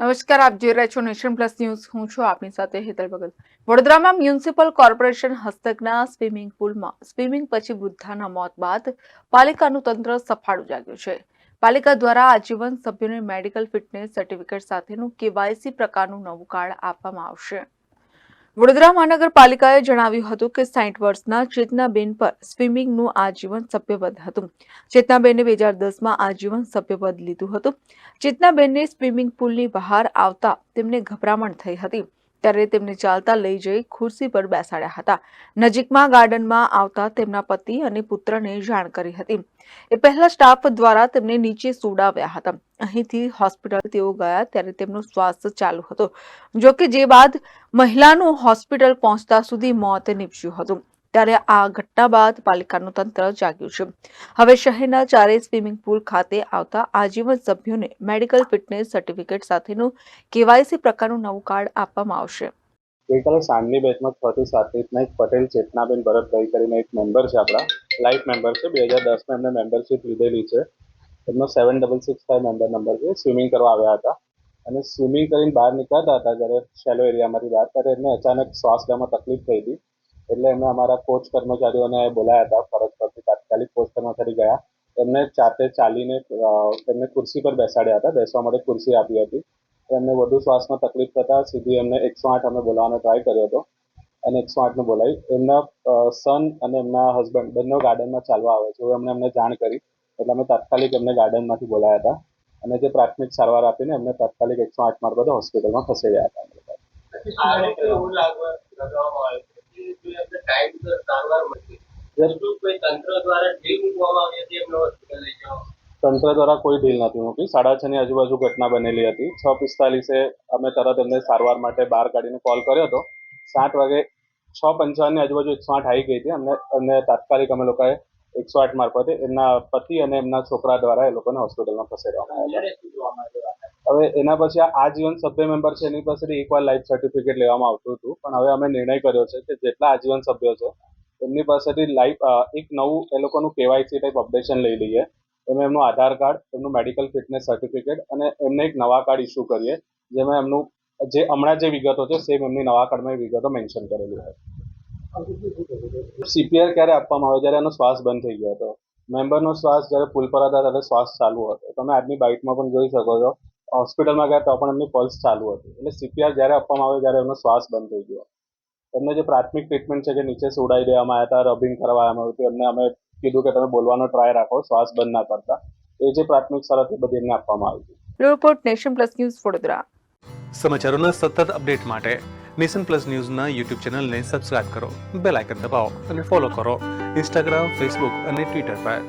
નમસ્કાર, આપ જોઈ રહ્યા છો નેશન પ્લસ ન્યૂઝ. હું છું આપની સાથે હેતલ ભગત. વડોદરામાં મ્યુનિસિપલ કોર્પોરેશન હસ્તકના સ્વિમિંગ પુલમાં, સ્વિમિંગ પછી વૃદ્ધાના મોત બાદ પાલિકાનું તંત્ર સફાળું જાગ્યું છે. પાલિકા દ્વારા આજીવન સભ્યોને મેડિકલ ફિટનેસ સર્ટિફિકેટ સાથેનું કેવાયસી પ્રકારનું નવું કાર્ડ આપવામાં આવશે. વડોદરા મહાનગરપાલિકાએ જણાવ્યું હતું કે સાઠ વર્ષના ચેતનાબેન પર સ્વિમિંગનું આજીવન સભ્યપદ હતું. ચેતનાબેને બે હજાર દસમાં આજીવન સભ્યપદ લીધું હતું. ચેતનાબેનને સ્વિમિંગ પુલની બહાર આવતા તેમને ગભરામણ થઈ હતી. ત્યારે તેમને ચાલતા લઈ જઈ ખુરશી પર બેસાડ્યા હતા. નજીકમાં ગાર્ડનમાં આવતા તેમના પતિ અને પુત્રને જાણ કરી હતી. એ પહેલા સ્ટાફ દ્વારા તેમને નીચે સુડાવ્યા હતા. અહીંથી હોસ્પિટલ તેઓ ગયા ત્યારે તેમનો શ્વાસ ચાલુ હતો, જોકે જે બાદ મહિલાનું હોસ્પિટલ પહોંચતા સુધી મોત નીપજ્યું હતું. ત્યારે આ ઘટના બાદ પાલિકાનું તંત્ર જાગ્યું છે. હવે શહેરના ચારેય સ્વિમિંગ પુલ ખાતે આવતા આજીવન સભ્યોને મેડિકલ ફિટનેસ સર્ટિફિકેટ સાથેનું કેવાયસી પ્રકારનું નવું કાર્ડ આપવામાં આવશે. ગઈકાલે સાંજની બેચમાં છ થી સાત રીતના એક પટેલ ચેતનાબેન ભરતભાઈ કરીને એક મેમ્બર છે આપણા, લાઈફ મેમ્બર છે. બે હજાર દસમાં એમને મેમ્બરશીપ લીધેલી છે. એમનો seven double six five member number છે. સ્વિમિંગ કરવા આવ્યા હતા. અને સ્વિમિંગ કરીને બહાર નીકળતા હતા, જ્યારે શેલો એરિયામાંથી બહાર, ત્યારે એમને અચાનક શ્વાસ લેવામાં તકલીફ થઈ હતી. એટલે એમને અમારા કોચ કર્મચારીઓને બોલાયા હતા, ફરજ પરથી તાત્કાલિક કોચ કર્મચારી ગયા. એમને જાતે ચાલીને એમને ખુરશી પર બેસાડ્યા હતા, બેસવા માટે ખુરશી આપી હતી. એમને વધુ શ્વાસમાં તકલીફ થતા સીધી એમને એકસો આઠ અમે બોલાવવાનો ટ્રાય કર્યો હતો. અને એકસો આઠને બોલાવી. એમના સન અને એમના હસબન્ડ બંને ગાર્ડનમાં ચાલવા આવે છે. એમણે એમને જાણ કરી. એટલે અમે તાત્કાલિક એમને ગાર્ડનમાંથી બોલાયા હતા. અને જે પ્રાથમિક સારવાર આપીને એમને તાત્કાલિક એકસો આઠ મારફતે હોસ્પિટલમાં ખસેડ્યા હતા. તંત્ર દ્વારા કોઈ ઢીલ નથી મૂકી સાડા છ ની આજુબાજુ ઘટના બનેલી હતી. છ પિસ્તાલીસે અમે તરત એમને સારવાર માટે બહાર કાઢીને કોલ કર્યો હતો. સાત વાગે છ પંચાવનની આજુબાજુ એકસો આઠ આવી ગઈ હતી. અમને અમને તાત્કાલિક અમે લોકોએ એકસો આઠ મારફતે એમના પતિ અને એમના છોકરા દ્વારા એ લોકોને હોસ્પિટલમાં ખસેડવામાં આવ્યા હવે એના પછી આ આજીવન સભ્ય મેમ્બર છે, એની પાસેથી એકવાર લાઈફ સર્ટિફિકેટ લેવામાં આવતું હતું. પણ હવે અમે નિર્ણય કર્યો છે કે જેટલા આજીવન સભ્યો છે, એમની પાસેથી લાઈફ એક નવું, એ લોકોનું કેવાયસી ટાઈપ અપડેશન લઈ લઈએ. એમાં એમનું આધાર કાર્ડ, એમનું મેડિકલ ફિટનેસ સર્ટિફિકેટ અને એમને એક નવા કાર્ડ ઇસ્યુ કરીએ, જેમાં એમનું, જે હમણાં જે વિગતો છે સેમ એમની નવા કાર્ડમાં એ વિગતો મેન્શન કરેલી હોય. સીપીઆર ક્યારે આપવામાં આવે? જ્યારે એનો શ્વાસ બંધ થઈ ગયો હતો. મેમ્બરનો શ્વાસ જ્યારે પુલ પર હતા, ત્યારે શ્વાસ ચાલુ હતો. તમે આજની બાઇટમાં પણ જોઈ શકો છો. હોસ્પિટલમાં ગયા તો પણ એમની પલ્સ ચાલુ હતી. એટલે સીપીઆર જ્યારે આપવામાં આવે ત્યારે એમનો શ્વાસ બંધ થઈ ગયો. એમને જે પ્રાથમિક ટ્રીટમેન્ટ છે કે નીચે સોડાઈ દેવામાં આવ્યા હતા રબિંગ કરવામાં આવ્યું હતું એમને અમે કીધું કે તમે બોલવાનો ટ્રાય રાખો શ્વાસ બંધ ના કરતા. એ જે પ્રાથમિક શરત બધી એમને આપવામાં આવી હતી. Report nation plus news Vadodara. સમાચારોના સતત અપડેટ માટે નેશન પ્લસ ન્યૂઝના યુટ્યુબ ચેનલને સબસ્ક્રાઇબ કરો બેલ આઇકન દબાવો અને ફોલો કરો. ઇન્સ્ટાગ્રામ ફેસબુક અને ટ્વિટર પર.